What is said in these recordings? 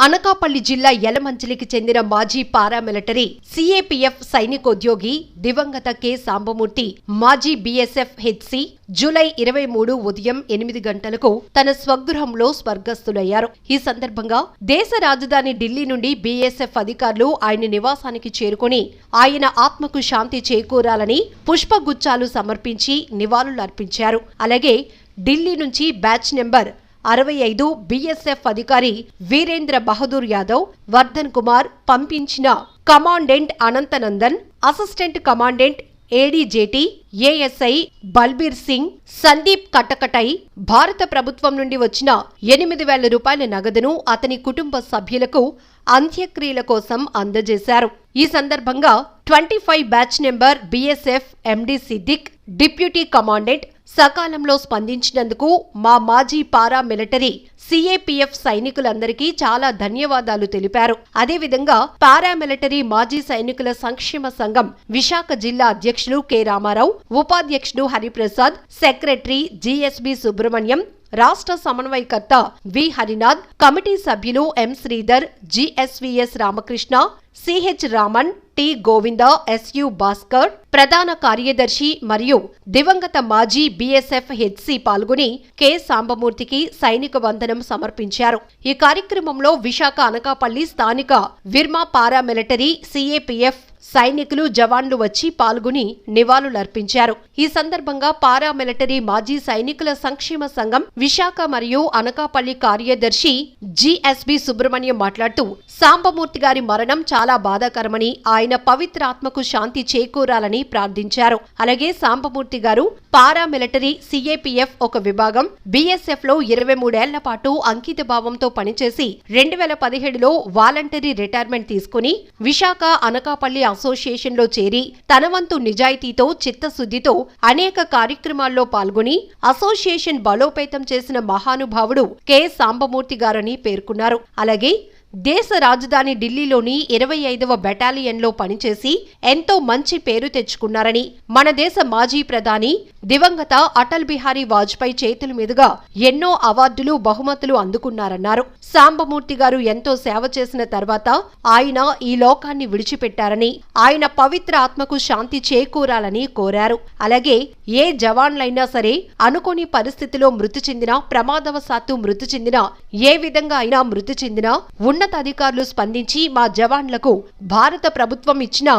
అనకాపల్లి జిల్లా యలమంచిలికి చెందిన మాజీ పారామిలిటరీ సిఏపిఎఫ్ సైనికోద్యోగి దివంగత కె. సాంబమూర్తి మాజీ బీఎస్ఎఫ్ హెచ్సి జూలై ఇరవై మూడు ఉదయం ఎనిమిది గంటలకు తన స్వగృహంలో స్వర్గస్థులయ్యారు. ఈ సందర్భంగా దేశ రాజధాని ఢిల్లీ నుండి బీఎస్ఎఫ్ అధికారులు ఆయన నివాసానికి చేరుకుని ఆయన ఆత్మకు శాంతి చేకూరాలని పుష్పగుచ్చాలు సమర్పించి నివాళులర్పించారు. అలాగే ఢిల్లీ నుంచి బ్యాచ్ నెంబర్ అరవై ఐదు బీఎస్ఎఫ్ అధికారి వీరేంద్ర బహదూర్ యాదవ్ వర్ధన్ కుమార్ పంపించిన commandant Ananthanandan assistant commandant ADJT ASI Balbir Singh Sandeep కటకటై భారత ప్రభుత్వం నుండి వచ్చిన ఎనిమిది వేల రూపాయల నగదును అతని కుటుంబ సభ్యులకు అంత్యక్రియల కోసం అందజేశారు. ఈ సందర్భంగా twenty five batch number BSF MD Siddiq deputy commandant సకాలంలో స్పందించినందుకు మా మాజీ పారా మిలిటరీ సిఏపిఎఫ్ సైనికులందరికీ చాలా ధన్యవాదాలు తెలిపారు. అదేవిధంగా పారామిలిటరీ మాజీ సైనికుల సంక్షేమ సంఘం విశాఖ జిల్లా అధ్యక్షులు కె. రామారావు ఉపాధ్యక్షుడు హరిప్రసాద్ సెక్రటరీ జిఎస్బి సుబ్రహ్మణ్యం రాష్ట్ర సమన్వయకర్త వి హరినాథ్ కమిటీ సభ్యులు M Sridhar GSVS Ramakrishna CH Raman T Govinda SU Bhaskar ప్రధాన కార్యదర్శి మరియు దివంగత మాజీ బీఎస్ఎఫ్ హెచ్సి పాల్గొని కె సాంబమూర్తికి సైనిక వందనం సమర్పించారు. ఈ కార్యక్రమంలో విశాఖ అనకాపల్లి స్థానిక విర్మా పారామిలిటరీ సిఏపిఎఫ్ సైనికులు జవాన్లు వచ్చి పాల్గొని నివాళులర్పించారు. ఈ సందర్భంగా పారామిలిటరీ మాజీ సైనికుల సంక్షేమ సంఘం విశాఖ మరియు అనకాపల్లి కార్యదర్శి జిఎస్బి సుబ్రహ్మణ్యం మాట్లాడుతూ సాంబమూర్తి గారి మరణం చాలా బాధాకరమని ఆయన పవిత్ర ఆత్మకు శాంతి చేకూరాలని ప్రార్థించారు. అలాగే సాంబమూర్తి గారు పారామిలిటరీ సిఏపిఎఫ్ ఒక విభాగం బీఎస్ఎఫ్లో ఇరవై మూడేళ్ళ పాటు అంకిత భావంతో పనిచేసి రెండు వేల పదిహేడులో వాలంటరీ రిటైర్మెంట్ తీసుకుని విశాఖ అనకాపల్లి అసోసియేషన్లో చేరి తన వంతు నిజాయితీతో చిత్తశుద్ధితో అనేక కార్యక్రమాల్లో పాల్గొని అసోసియేషన్ బలోపేతం చేసిన మహానుభావుడు కె. సాంబమూర్తి గారని పేర్కొన్నారు. అలాగే దేశ రాజధాని ఢిల్లీలోని ఇరవై ఐదవ బెటాలియన్లో పనిచేసి ఎంతో మంచి పేరు తెచ్చుకున్నారని మన దేశ మాజీ ప్రధాని దివంగత అటల్ బిహారీ వాజ్పేయి చేతుల మీదుగా ఎన్నో అవార్డులు బహుమతులు అందుకున్నారన్నారు. సాంబమూర్తి గారు ఎంతో సేవ చేసిన తర్వాత ఆయన ఈ లోకాన్ని విడిచిపెట్టారని ఆయన పవిత్ర ఆత్మకు శాంతి చేకూరాలని కోరారు. అలాగే ఏ జవాన్లైనా సరే అనుకోని పరిస్థితిలో మృతి చెందినా ప్రమాదవశాత్తు మృతి చెందినా ఏ విధంగా అయినా మృతి చెందినా ఉన్న ఉన్నతాధికారులు స్పందించి మా జవాన్లకు భారత ప్రభుత్వం ఇచ్చిన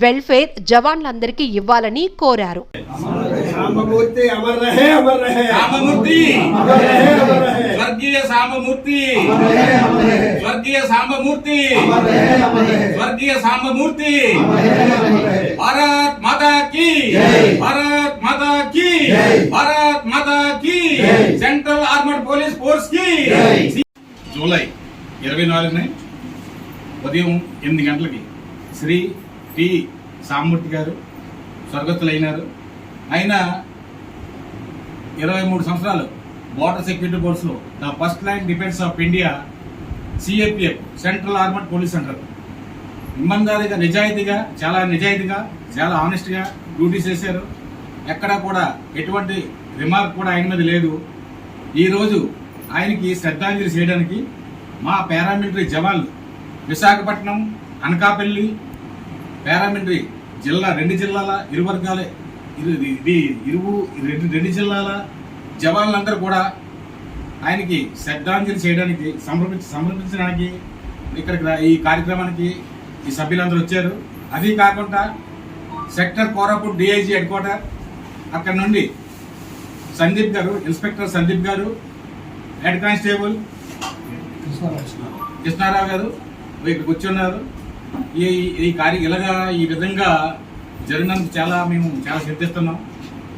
వెల్ఫేర్ జవాన్లందరికీ ఇవ్వాలని కోరారు. జూలై ఇరవై నాలుగుని ఉదయం ఎనిమిది గంటలకి శ్రీ టి. సామూర్తి గారు స్వర్గస్థులైనారు. ఆయన ఇరవై మూడు సంవత్సరాలు border security ఫోర్స్లో the first line defence of India CAPF central armed police centre. ఇమ్మందారిగా నిజాయితీగా చాలా నిజాయితీగా చాలా ఆనెస్ట్గా డ్యూటీ చేశారు. ఎక్కడా కూడా ఎటువంటి రిమార్క్ కూడా ఆయన మీద లేదు. ఈరోజు ఆయనకి శ్రద్ధాంజలి చేయడానికి మా పారామిలిటరీ జవాన్లు విశాఖపట్నం అనకాపల్లి పారామిలిటరీ జిల్లా రెండు జిల్లాల ఇరు వర్గాల. ఇరు ఇది ఇరువు రెండు రెండు జిల్లాల జవాన్లందరూ కూడా ఆయనకి శ్రద్ధాంజలి చేయడానికి సమర్పించ సమర్పించడానికి ఇక్కడికి ఈ కార్యక్రమానికి ఈ సభ్యులందరూ వచ్చారు. అది కాకుండా sector Koraput DIG head quarter అక్కడ నుండి సందీప్ గారు ఇన్స్పెక్టర్ సందీప్ గారు హెడ్ కానిస్టేబుల్ కృష్ణారావు గారు. ఇక్కడికి కూర్చున్నారు. ఈ ఈ కార్య ఇలాగా ఈ విధంగా జరిగినందుకు చాలా మేము చాలా చింతిస్తున్నాం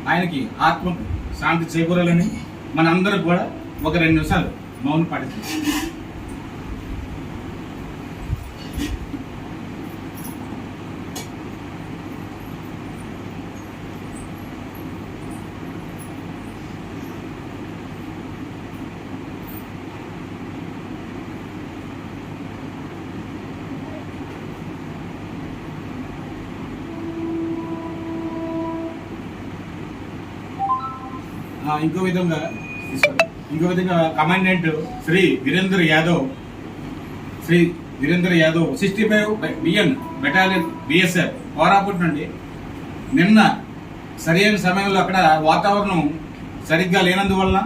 ఆయనకి ఆత్మ శాంతి చేకూరాలని మనందరం కూడా ఒక రెండు నిమిషాలు మౌనం పాటిస్తాం ఇంకో విధంగా ఇంకో విధంగా commandant Shri Virendra Yadav Shri Virendra Yadav sixty five BN battalion BSF Koraput నుండి నిన్న సరైన సమయంలో అక్కడ వాతావరణం సరిగ్గా లేనందువల్ల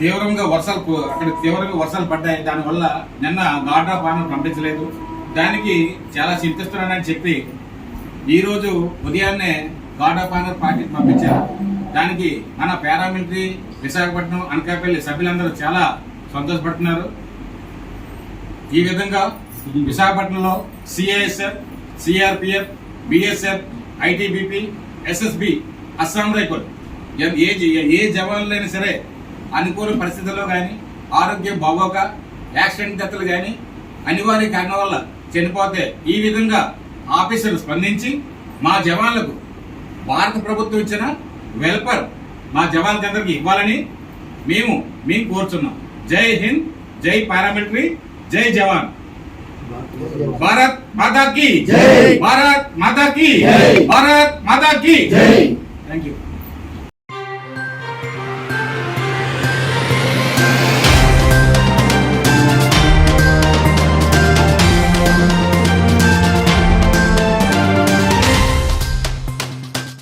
తీవ్రంగా వర్షాలు అక్కడ తీవ్రంగా వర్షాలు పడ్డాయి. దానివల్ల నిన్న గాడ్రా ఆఫ్ ఆనర్ పంపించలేదు. దానికి చాలా చింతిస్తున్నానని చెప్పి ఈరోజు ఉదయాన్నే గాడ్రా ఆఫ్ ఆనర్ పార్టీ పంపించారు. దానికి మన పారామిలిటరీ విశాఖపట్నం అనకాపల్లి సభ్యులందరూ చాలా సంతోషపడుతున్నారు. ఈ విధంగా విశాఖపట్నంలో CISF CRPF BSF ITBP SSB Assam rifle ఏ- ఏ ఏ జవాన్లైనా సరే అనుకూల పరిస్థితుల్లో కానీ ఆరోగ్యం బాగోక యాక్సిడెంట్ డెత్లు కానీ అనివార్య కారణం వల్ల చనిపోతే ఈ విధంగా ఆఫీసర్లు స్పందించి మా జవాన్లకు భారత ప్రభుత్వం ఇచ్చిన వెల్ఫేర్ మా జవాన్లకి అందరికి ఇవ్వాలని మేము మేము కోరుచున్నాం జై హింద్ జై పారామిలిటరీ జై జవాన్ భారత్ మాతా కీ జై. భారత్ మాతా కీ జై. భారత్ మాతా కీ జై. Thank you